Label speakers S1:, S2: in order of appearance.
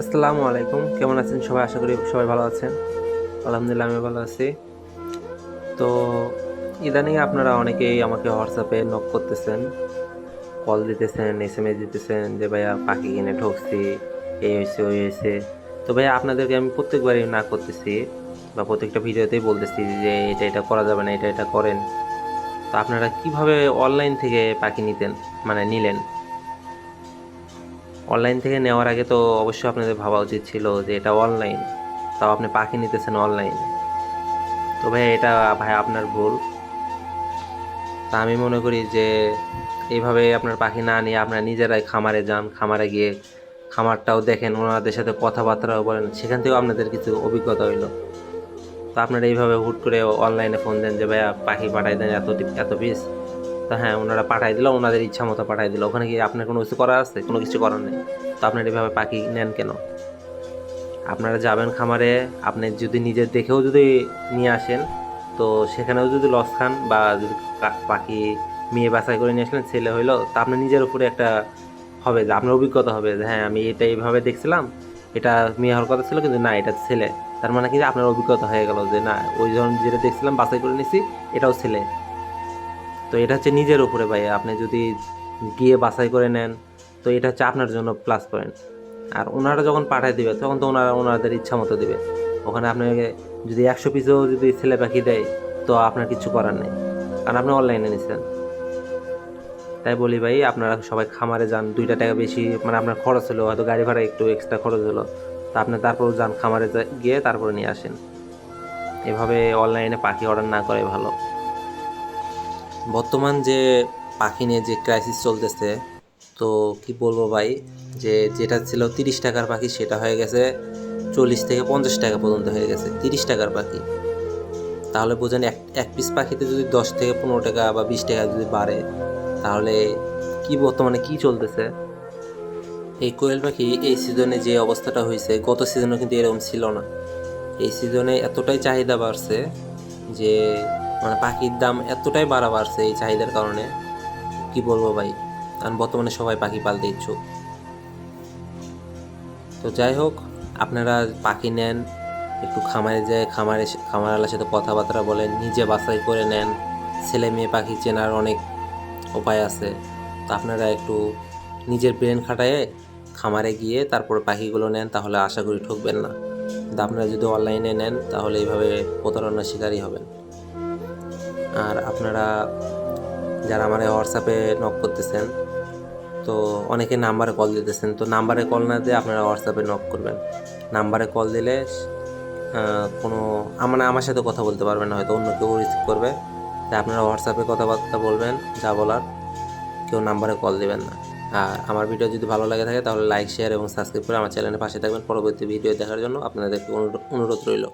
S1: আসসালামু আলাইকুম। কেমন আছেন সবাই? আশা করি সবাই ভালো আছেন। আলহামদুলিল্লাহ আমি ভালো আছি। তো ইদানিং আপনারা অনেকেই আমাকে হোয়াটসঅ্যাপে নক করতেছেন কল দিতেছেন এস এম এস দিতেছেন যে, ভাইয়া, পাখি কিনে ঠকছি, এই হয়েছে, ওই হয়েছে। তো ভাইয়া, আপনাদেরকে আমি প্রত্যেকবারই না করতেছি বা প্রত্যেকটা ভিডিওতেই বলতেছি যে, এটা এটা করা যাবে না, এটা এটা করেন। তো আপনারা কীভাবে অনলাইন থেকে পাখি নিতেন মানে নিলেন? অনলাইন থেকে নেওয়ার আগে তো অবশ্যই আপনাদের ভাবা উচিত ছিল যে এটা অনলাইন তাও আপনি পাখি নিতেছেন অনলাইন তো ভাই এটা ভাই আপনার ভুল। তা আমি মনে করি যে এইভাবে আপনার পাখি না নিয়ে আপনার নিজেরাই খামারে যান, খামারে গিয়ে খামারটাও দেখেন, ওনাদের সাথে কথাবার্তাও বলেন, সেখান থেকেও আপনাদের কিছু অভিজ্ঞতা হইল। তো আপনারা এইভাবে হুট করে অনলাইনে ফোন দেন যে, ভাইয়া, পাখি পাঠাই দেন এত এত পিস তো হ্যাঁ ওনারা পাঠাই দিল, ওনাদের ইচ্ছা মতো পাঠাই দিল। ওখানে কি আপনার কোনো কিছু করার আছে? কোনো কিছু করার নেই। তো আপনার এইভাবে পাখি নেন কেন? আপনারা যাবেন খামারে, আপনি যদি নিজে দেখেও যদি নিয়ে আসেন, তো সেখানেও যদি লস খান বা যদি পাখি মেয়ে বাছাই করে নিয়ে আসলেন, ছেলে হইল, তা আপনার নিজের উপরে একটা হবে যে, আপনার অভিজ্ঞতা হবে যে হ্যাঁ আমি এটা এইভাবে দেখছিলাম, এটা মেয়ে হওয়ার কথা ছিল, কিন্তু না, এটা ছেলে। তার মানে কি আপনার অভিজ্ঞতা হয়ে গেল যে, না, ওই যখন যেটা দেখছিলাম, বাছাই করে নিছি, এটাও ছেলে। তো এটা হচ্ছে নিজের উপরে ভাই, আপনি যদি গিয়ে বাছাই করে নেন, তো এটা হচ্ছে আপনার জন্য প্লাস পয়েন্ট আর ওনারা যখন পাঠায় দিবে, তখন তো ওনারা, ওনাদের ইচ্ছা মতো দেবে। ওখানে আপনাকে যদি একশো পিসও যদি ছেলে পাখি দেয়, তো আপনার কিছু করার নেই। কারণ আপনি অনলাইনে নিচ্ছেন তাই বলি ভাই, আপনারা সবাই খামারে যান, দুইটা টাকা বেশি মানে আপনার খরচ হলো, হয়তো গাড়ি ভাড়া একটু এক্সট্রা খরচ হলো। তা আপনি তারপর যান, খামারে গিয়ে তারপরে নিয়ে আসেন। এভাবে অনলাইনে পাখি অর্ডার না করে ভালো। বর্তমান যে পাখি নিয়ে যে ক্রাইসিস চলতেছে, তো কি বলব ভাই? যে যেটা ছিল তিরিশ টাকার পাখি সেটা হয়ে গেছে চল্লিশ থেকে পঞ্চাশ টাকা পর্যন্ত হয়ে গেছে, তিরিশ টাকার পাখি। তাহলে বোঝেন এক এক পিস পাখিতে যদি দশ থেকে পনেরো টাকা বা বিশ টাকা যদি বাড়ে, তাহলে কি বর্তমানে কি চলতেছে? এই কোয়েল পাখি এই সিজনে যে অবস্থাটা হয়েছে, গত সিজনে কিন্তু এরকম ছিল না। এই সিজনে এতটাই চাহিদা বাড়ছে যে মানে পাখির দাম এতটাই বাড়া বাড়ছে এই চাহিদার কারণে। কি বলব ভাই? কারণ বর্তমানে সবাই পাখি পালতে ইচ্ছুক। তো যাই হোক, আপনারা পাখি নেন, একটু খামারে যায় খামারে খামারওয়ালার সাথে কথাবার্তা বলেন, নিজে বাছাই করে নেন। ছেলে মেয়ে পাখি চেনার অনেক উপায় আছে। তো আপনারা একটু নিজের ব্রেন খাটায়ে খামারে গিয়ে তারপরে পাখিগুলো নেন, তাহলে আশা করি ঠকবেন না। কিন্তু আপনারা যদি অনলাইনে নেন, তাহলে এইভাবে প্রতারণার শিকারই হবেন। আর আপনারা যারা আমার হোয়াটসঅ্যাপে নক করতেছেন, তো অনেকে নাম্বারে কল দিতেছেন, তো নাম্বারে কল না দিয়ে আপনারা হোয়াটসঅ্যাপে নক করবেন। নাম্বারে কল দিলে কোনো মানে আমার সাথে কথা বলতে পারবেন না, হয়তো অন্য কেউ রিসিভ করবে। তাই আপনারা হোয়াটসঅ্যাপে কথাবার্তা বলবেন, যা বলার, কেউ নাম্বারে কল দেবেন না। আর আমার ভিডিও যদি ভালো লাগে থাকে, তাহলে লাইক শেয়ার এবং সাবস্ক্রাইব করে আমার চ্যানেলের পাশে থাকবেন। পরবর্তী ভিডিও দেখার জন্য আপনাদেরকে অনুরোধ রইল।